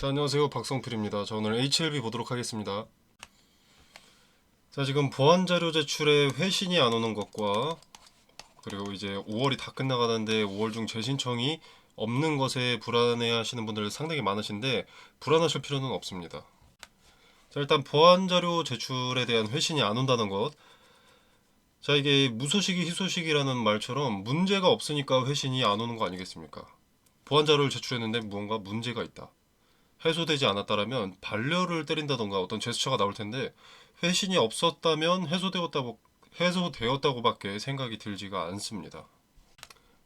자, 안녕하세요. 박성필입니다. 자, 오늘 HLB 보도록 하겠습니다. 자, 지금 보안 자료 제출에 회신이 안 오는 것과 그리고 이제 5월이 다 끝나가는데 5월 중 재신청이 없는 것에 불안해 하시는 분들 상당히 많으신데 불안하실 필요는 없습니다. 자, 일단 보안 자료 제출에 대한 회신이 안 온다는 것. 자, 이게 무소식이 희소식이라는 말처럼 문제가 없으니까 회신이 안 오는 거 아니겠습니까? 보안 자료를 제출했는데 무언가 문제가 있다. 해소되지 않았다라면 반려를 때린다던가 어떤 제스처가 나올 텐데 회신이 없었다면 해소되었다고 해소되었다고밖에 생각이 들지가 않습니다.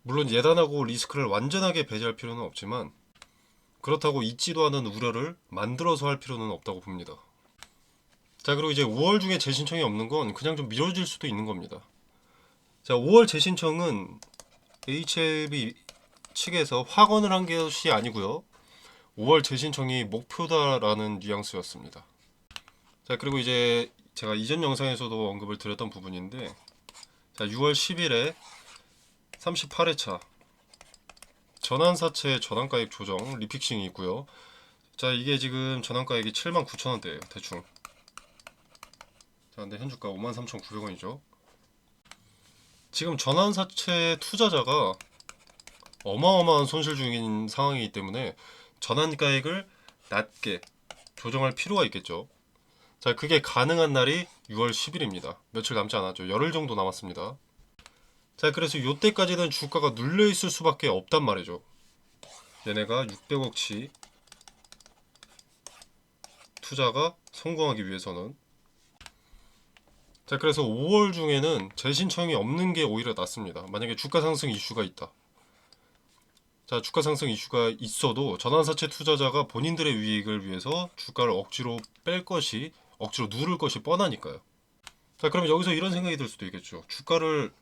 물론 예단하고 리스크를 완전하게 배제할 필요는 없지만 그렇다고 잊지도 않은 우려를 만들어서 할 필요는 없다고 봅니다. 자 그리고 이제 5월 중에 재신청이 없는 건 그냥 좀 미뤄질 수도 있는 겁니다. 자 5월 재신청은 HLB 측에서 확언을 한 것이 아니고요. 5월 재신청이 목표다라는 뉘앙스였습니다. 자 그리고 이제 제가 이전 영상에서도 언급을 드렸던 부분인데 자 6월 10일에 38회차 전환사채 전환가액 조정 리픽싱이 있고요. 자 이게 지금 전환가액이 79,000원대예요 대충. 자 근데 현주가 53,900원이죠. 지금 전환사채 투자자가 어마어마한 손실 중인 상황이기 때문에 전환가액을 낮게 조정할 필요가 있겠죠. 자, 그게 가능한 날이 6월 10일입니다. 며칠 남지 않았죠. 열흘 정도 남았습니다. 자, 그래서 요때까지는 주가가 눌려 있을 수밖에 없단 말이죠. 얘네가 600억치 투자가 성공하기 위해서는 자, 그래서 5월 중에는 재신청이 없는 게 오히려 낫습니다. 만약에 주가 상승 이슈가 있다. 자, 주가 상승 이슈가 있어도 전환사채 투자자가 본인들의 이익을 위해서 주가를 억지로 뺄 것이 억지로 누를 것이 뻔하니까요. 자, 그럼 여기서 이런 생각이 들 수도 있겠죠. 주가를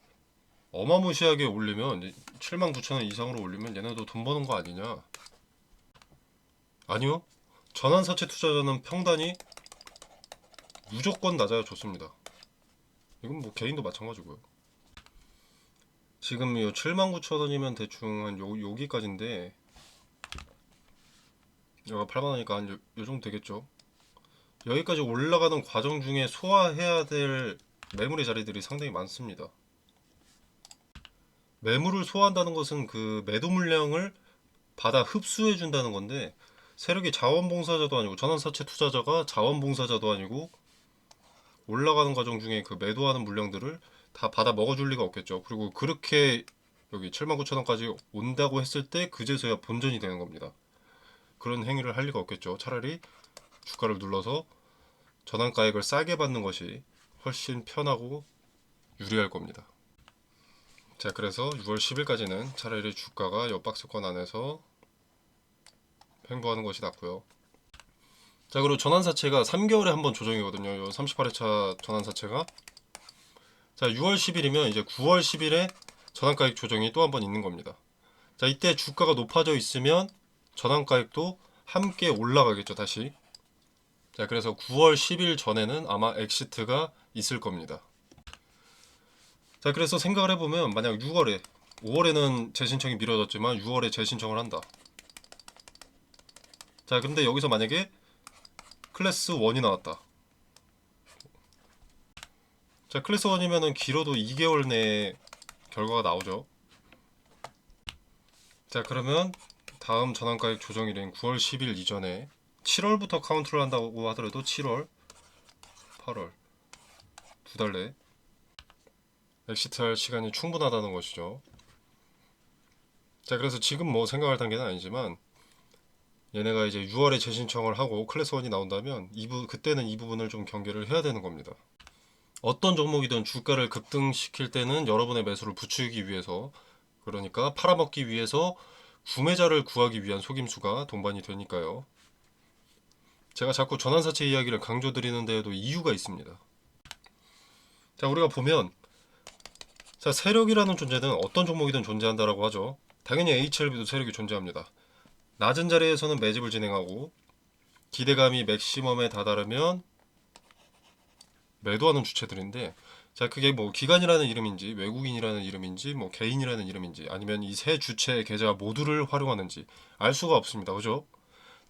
어마무시하게 올리면 7만 9천 원 이상으로 올리면 얘네도 돈 버는 거 아니냐? 아니요. 전환사채 투자자는 평단이 무조건 낮아야 좋습니다. 이건 뭐 개인도 마찬가지고요. 지금 요 79,000원이면 대충 한 요, 여기까지인데 여기가 8만원이니까 한 요, 요 정도 되겠죠? 여기까지 올라가는 과정 중에 소화해야 될 매물의 자리들이 상당히 많습니다. 매물을 소화한다는 것은 그 매도 물량을 받아 흡수해 준다는 건데 세력이 자원봉사자도 아니고 전환사채 투자자가 자원봉사자도 아니고 올라가는 과정 중에 그 매도하는 물량들을 다 받아 먹어줄 리가 없겠죠. 그리고 그렇게 여기 79,000원까지 온다고 했을 때 그제서야 본전이 되는 겁니다. 그런 행위를 할 리가 없겠죠. 차라리 주가를 눌러서 전환가액을 싸게 받는 것이 훨씬 편하고 유리할 겁니다. 자, 그래서 6월 10일까지는 차라리 주가가 옆박스권 안에서 횡보하는 것이 낫고요. 자, 그리고 전환사채가 3개월에 한 번 조정이거든요. 요 38회차 전환사채가 자, 6월 10일이면 이제 9월 10일에 전환가액 조정이 또 한 번 있는 겁니다. 자, 이때 주가가 높아져 있으면 전환가액도 함께 올라가겠죠, 다시. 자, 그래서 9월 10일 전에는 아마 엑시트가 있을 겁니다. 자, 그래서 생각을 해보면 만약 6월에 5월에는 재신청이 미뤄졌지만 6월에 재신청을 한다. 자, 근데 여기서 만약에 클래스 1이 나왔다. 자, 클래스 1이면은 길어도 2개월 내에 결과가 나오죠. 자, 그러면 다음 전환가액 조정일인 9월 10일 이전에 7월부터 카운트를 한다고 하더라도 7월, 8월 두 달 내 엑시트할 시간이 충분하다는 것이죠. 자, 그래서 지금 뭐 생각할 단계는 아니지만 얘네가 이제 6월에 재신청을 하고 클래스 1이 나온다면 이 부, 그때는 이 부분을 좀 경계를 해야 되는 겁니다. 어떤 종목이든 주가를 급등시킬 때는 여러분의 매수를 부추기기 위해서 그러니까 팔아먹기 위해서 구매자를 구하기 위한 속임수가 동반이 되니까요. 제가 자꾸 전환사채 이야기를 강조드리는 데에도 이유가 있습니다. 자, 우리가 보면 자, 세력이라는 존재는 어떤 종목이든 존재한다라고 하죠. 당연히 HLB도 세력이 존재합니다. 낮은 자리에서는 매집을 진행하고 기대감이 맥시멈에 다다르면 매도하는 주체들인데 자 그게 뭐 기관이라는 이름인지 외국인이라는 이름인지 뭐 개인이라는 이름인지 아니면 이 세 주체의 계좌 모두를 활용하는지 알 수가 없습니다 그죠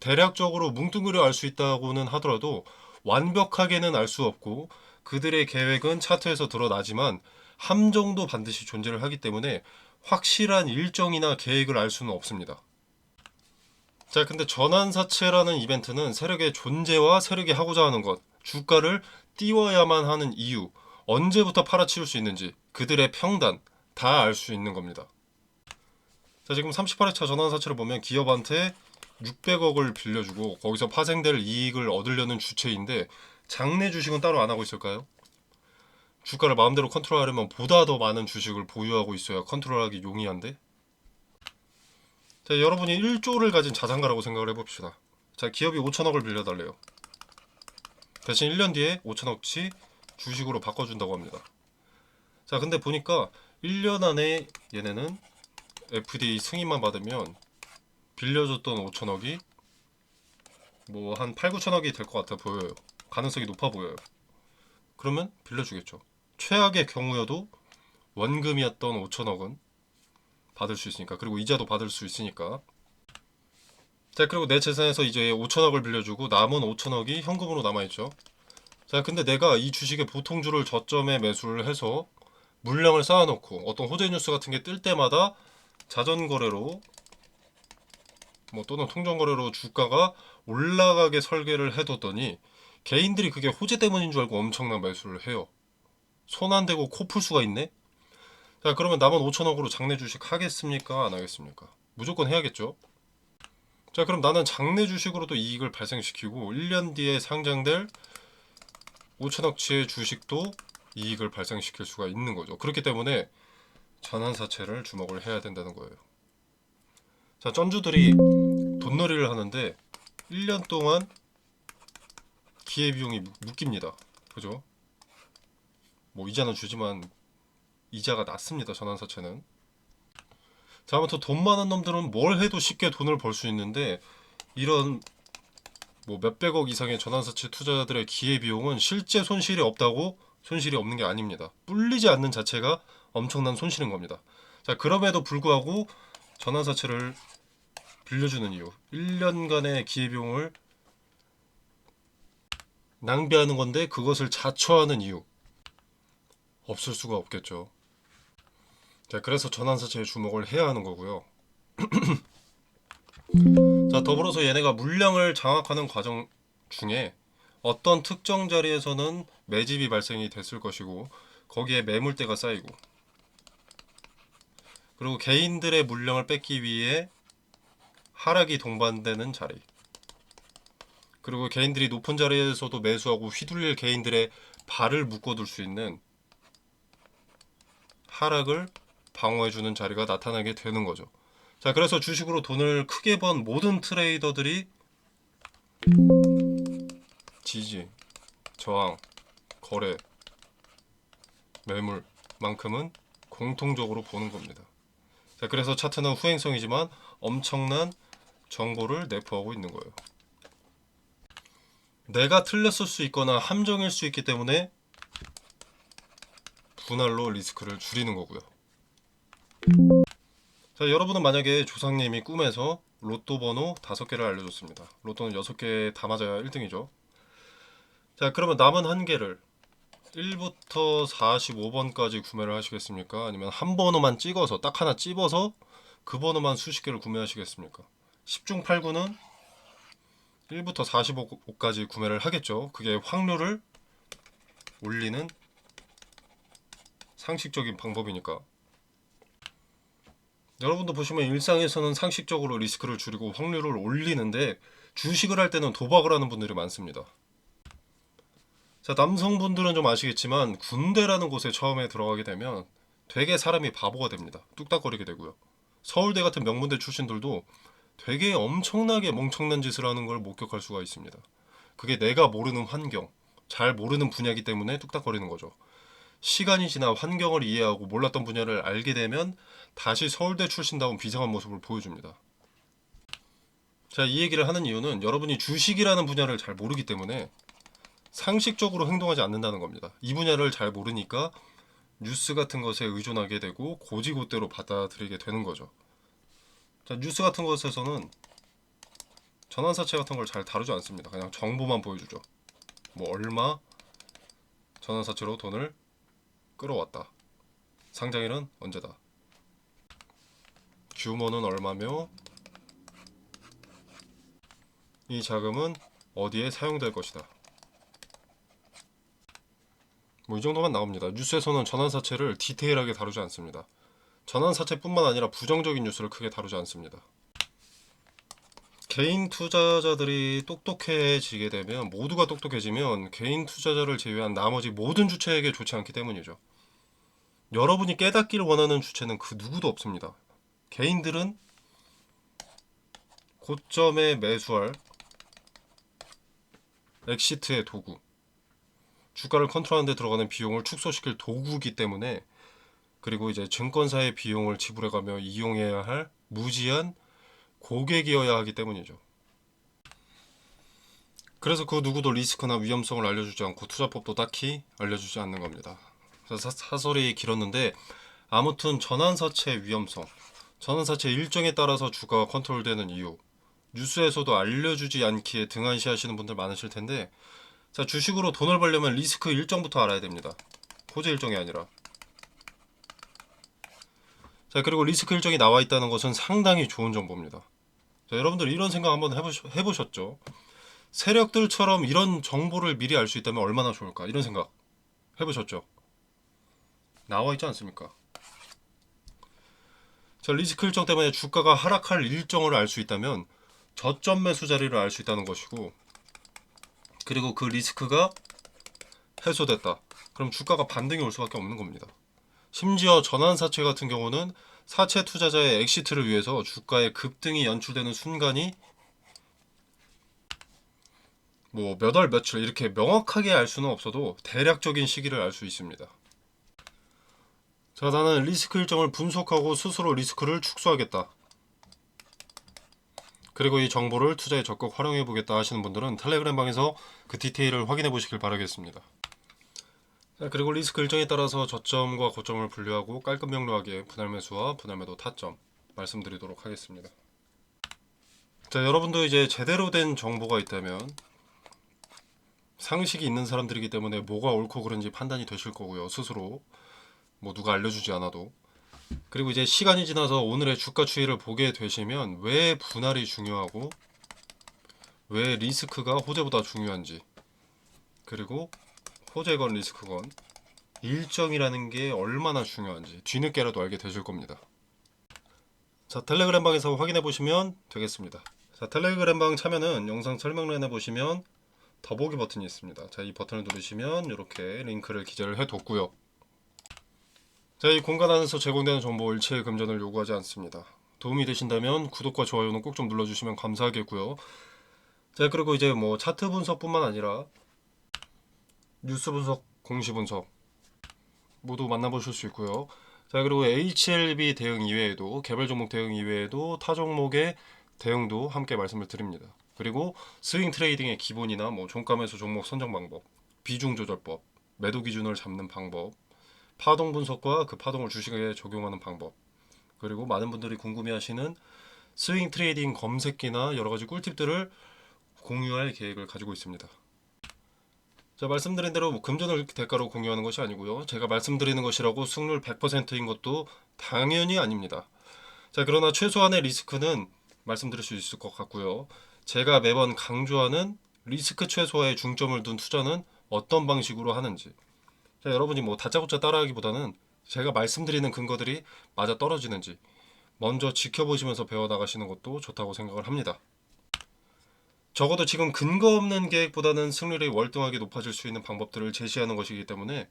대략적으로 뭉뚱그려 알 수 있다고는 하더라도 완벽하게는 알 수 없고 그들의 계획은 차트에서 드러나지만 함정도 반드시 존재를 하기 때문에 확실한 일정이나 계획을 알 수는 없습니다. 자, 근데 전환사채라는 이벤트는 세력의 존재와 세력이 하고자 하는 것, 주가를 띄워야만 하는 이유, 언제부터 팔아치울 수 있는지, 그들의 평단 다 알 수 있는 겁니다. 자, 지금 38회차 전환사채를 보면 기업한테 600억을 빌려주고 거기서 파생될 이익을 얻으려는 주체인데 장내 주식은 따로 안 하고 있을까요? 주가를 마음대로 컨트롤하려면 보다 더 많은 주식을 보유하고 있어야 컨트롤하기 용이한데 자, 여러분이 1조를 가진 자산가라고 생각을 해봅시다. 자, 기업이 5천억을 빌려달래요. 대신 1년 뒤에 5천억치 주식으로 바꿔준다고 합니다. 자, 근데 보니까 1년 안에 얘네는 FDA 승인만 받으면 빌려줬던 5천억이 뭐 한 8, 9천억이 될 것 같아 보여요. 가능성이 높아 보여요. 그러면 빌려주겠죠. 최악의 경우여도 원금이었던 5천억은 받을 수 있으니까 그리고 이자도 받을 수 있으니까 자 그리고 내 재산에서 이제 5천억을 빌려주고 남은 5천억이 현금으로 남아있죠. 자 근데 내가 이 주식의 보통주를 저점에 매수를 해서 물량을 쌓아놓고 어떤 호재 뉴스 같은 게 뜰 때마다 자전거래로 뭐 또는 통정거래로 주가가 올라가게 설계를 해뒀더니 개인들이 그게 호재 때문인 줄 알고 엄청난 매수를 해요. 손 안 대고 코 풀 수가 있네? 자 그러면 남은 5천억으로 장내 주식 하겠습니까? 안 하겠습니까? 무조건 해야겠죠 자 그럼 나는 장내 주식으로도 이익을 발생시키고 1년 뒤에 상장될 5천억치의 주식도 이익을 발생시킬 수가 있는 거죠 그렇기 때문에 전환사채를 주목을 해야 된다는 거예요 자 쩐주들이 돈놀이를 하는데 1년 동안 기회비용이 묶- 묶입니다 그죠 뭐 이자는 주지만 이자가 낮습니다. 전환사채는. 자, 아무튼 돈 많은 놈들은 뭘 해도 쉽게 돈을 벌 수 있는데 이런 뭐 몇백억 이상의 전환사채 투자자들의 기회 비용은 실제 손실이 없다고 손실이 없는 게 아닙니다. 불리지 않는 자체가 엄청난 손실인 겁니다. 자, 그럼에도 불구하고 전환사채를 빌려주는 이유. 1년간의 기회 비용을 낭비하는 건데 그것을 자초하는 이유. 없을 수가 없겠죠. 자, 그래서 전환사채에 주목을 해야 하는 거고요. 자, 더불어서 얘네가 물량을 장악하는 과정 중에 어떤 특정 자리에서는 매집이 발생이 됐을 것이고 거기에 매물대가 쌓이고 그리고 개인들의 물량을 뺏기 위해 하락이 동반되는 자리 그리고 개인들이 높은 자리에서도 매수하고 휘둘릴 개인들의 발을 묶어둘 수 있는 하락을 방어해주는 자리가 나타나게 되는 거죠. 자, 그래서 주식으로 돈을 크게 번 모든 트레이더들이 지지, 저항, 거래, 매물만큼은 공통적으로 보는 겁니다. 자, 그래서 차트는 후행성이지만 엄청난 정보를 내포하고 있는 거예요. 내가 틀렸을 수 있거나 함정일 수 있기 때문에 분할로 리스크를 줄이는 거고요. 자, 여러분은 만약에 조상님이 꿈에서 로또 번호 5개를 알려줬습니다. 로또는 6개 다 맞아야 1등이죠. 자, 그러면 남은 한 개를 1부터 45번까지 구매를 하시겠습니까? 아니면 한 번호만 찍어서 딱 하나 찝어서 그 번호만 수십 개를 구매하시겠습니까? 10중 8구는 1부터 45까지 구매를 하겠죠. 그게 확률을 올리는 상식적인 방법이니까. 여러분도 보시면 일상에서는 상식적으로 리스크를 줄이고 확률을 올리는데 주식을 할 때는 도박을 하는 분들이 많습니다. 자, 남성분들은 좀 아시겠지만 군대라는 곳에 처음에 들어가게 되면 되게 사람이 바보가 됩니다. 뚝딱거리게 되고요. 서울대 같은 명문대 출신들도 되게 엄청나게 멍청난 짓을 하는 걸 목격할 수가 있습니다. 그게 내가 모르는 환경, 잘 모르는 분야이기 때문에 뚝딱거리는 거죠. 시간이 지나 환경을 이해하고 몰랐던 분야를 알게 되면 다시 서울대 출신다운 비상한 모습을 보여줍니다. 자, 이 얘기를 하는 이유는 여러분이 주식이라는 분야를 잘 모르기 때문에 상식적으로 행동하지 않는다는 겁니다. 이 분야를 잘 모르니까 뉴스 같은 것에 의존하게 되고 고지고대로 받아들이게 되는 거죠. 자, 뉴스 같은 것에서는 전환사채 같은 걸 잘 다루지 않습니다. 그냥 정보만 보여주죠. 뭐 얼마 전환사채로 돈을 끌어왔다. 상장일은 언제다. 규모는 얼마며 이 자금은 어디에 사용될 것이다. 뭐 이 정도만 나옵니다. 뉴스에서는 전환사채를 디테일하게 다루지 않습니다. 전환사채뿐만 아니라 부정적인 뉴스를 크게 다루지 않습니다. 개인 투자자들이 똑똑해지게 되면 모두가 똑똑해지면 개인 투자자를 제외한 나머지 모든 주체에게 좋지 않기 때문이죠. 여러분이 깨닫기를 원하는 주체는 그 누구도 없습니다. 개인들은 고점에 매수할 엑시트의 도구, 주가를 컨트롤하는 데 들어가는 비용을 축소시킬 도구이기 때문에 그리고 이제 증권사의 비용을 지불해가며 이용해야 할 무지한 고객이어야 하기 때문이죠. 그래서 그 누구도 리스크나 위험성을 알려주지 않고 투자법도 딱히 알려주지 않는 겁니다. 그래서 사- 사설이 길었는데 아무튼 전환사채 위험성, 전환사채 일정에 따라서 주가가 컨트롤되는 이유, 뉴스에서도 알려주지 않기에 등한시 하시는 분들 많으실 텐데 자 주식으로 돈을 벌려면 리스크 일정부터 알아야 됩니다. 호재 일정이 아니라. 자 그리고 리스크 일정이 나와 있다는 것은 상당히 좋은 정보입니다. 자, 여러분들 이런 생각 한번 해보시, 해보셨죠? 세력들처럼 이런 정보를 미리 알 수 있다면 얼마나 좋을까 이런 생각 해보셨죠? 나와 있지 않습니까? 자 리스크 일정 때문에 주가가 하락할 일정을 알 수 있다면 저점 매수 자리를 알 수 있다는 것이고 그리고 그 리스크가 해소됐다. 그럼 주가가 반등이 올 수밖에 없는 겁니다. 심지어 전환 사채 같은 경우는 사채 투자자의 엑시트를 위해서 주가의 급등이 연출되는 순간이 뭐 몇 월 며칠 이렇게 명확하게 알 수는 없어도 대략적인 시기를 알 수 있습니다. 자, 나는 리스크 일정을 분석하고 스스로 리스크를 축소하겠다. 그리고 이 정보를 투자에 적극 활용해 보겠다 하시는 분들은 텔레그램 방에서 그 디테일을 확인해 보시길 바라겠습니다. 자, 그리고 리스크 일정에 따라서 저점과 고점을 분류하고 깔끔 명료하게 분할 매수와 분할 매도 타점 말씀드리도록 하겠습니다. 자, 여러분도 이제 제대로 된 정보가 있다면 상식이 있는 사람들이기 때문에 뭐가 옳고 그른지 판단이 되실 거고요. 스스로 뭐 누가 알려주지 않아도 그리고 이제 시간이 지나서 오늘의 주가 추이를 보게 되시면 왜 분할이 중요하고 왜 리스크가 호재보다 중요한지 그리고 호재건 리스크건 일정이라는 게 얼마나 중요한지 뒤늦게라도 알게 되실 겁니다. 자 텔레그램 방에서 확인해 보시면 되겠습니다. 자 텔레그램 방 참여는 영상 설명란에 보시면 더보기 버튼이 있습니다. 자 이 버튼을 누르시면 이렇게 링크를 기재를 해뒀고요. 자, 이 공간 안에서 제공되는 정보 일체의 금전을 요구하지 않습니다. 도움이 되신다면 구독과 좋아요는 꼭 좀 눌러주시면 감사하겠고요. 자, 그리고 이제 뭐 차트 분석뿐만 아니라 뉴스 분석, 공시 분석 모두 만나보실 수 있고요. 자, 그리고 HLB 대응 이외에도 개별 종목 대응 이외에도 타 종목의 대응도 함께 말씀을 드립니다. 그리고 스윙 트레이딩의 기본이나 뭐 종가 매수 종목 선정 방법, 비중 조절법, 매도 기준을 잡는 방법, 파동 분석과 그 파동을 주식에 적용하는 방법 그리고 많은 분들이 궁금해하시는 스윙 트레이딩 검색기나 여러 가지 꿀팁들을 공유할 계획을 가지고 있습니다. 자 말씀드린 대로 뭐 금전을 대가로 공유하는 것이 아니고요. 제가 말씀드리는 것이라고 승률 100%인 것도 당연히 아닙니다. 자 그러나 최소한의 리스크는 말씀드릴 수 있을 것 같고요. 제가 매번 강조하는 리스크 최소화에 중점을 둔 투자는 어떤 방식으로 하는지 자, 여러분이 뭐 다짜고짜 따라하기보다는 제가 말씀드리는 근거들이 맞아 떨어지는지 먼저 지켜보시면서 배워 나가시는 것도 좋다고 생각을 합니다. 적어도 지금 근거 없는 계획보다는 승률이 월등하게 높아질 수 있는 방법들을 제시하는 것이기 때문에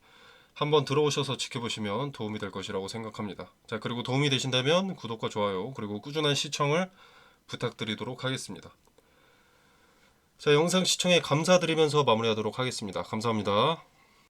한번 들어오셔서 지켜보시면 도움이 될 것이라고 생각합니다. 자, 그리고 도움이 되신다면 구독과 좋아요, 그리고 꾸준한 시청을 부탁드리도록 하겠습니다. 자, 영상 시청에 감사드리면서 마무리하도록 하겠습니다. 감사합니다.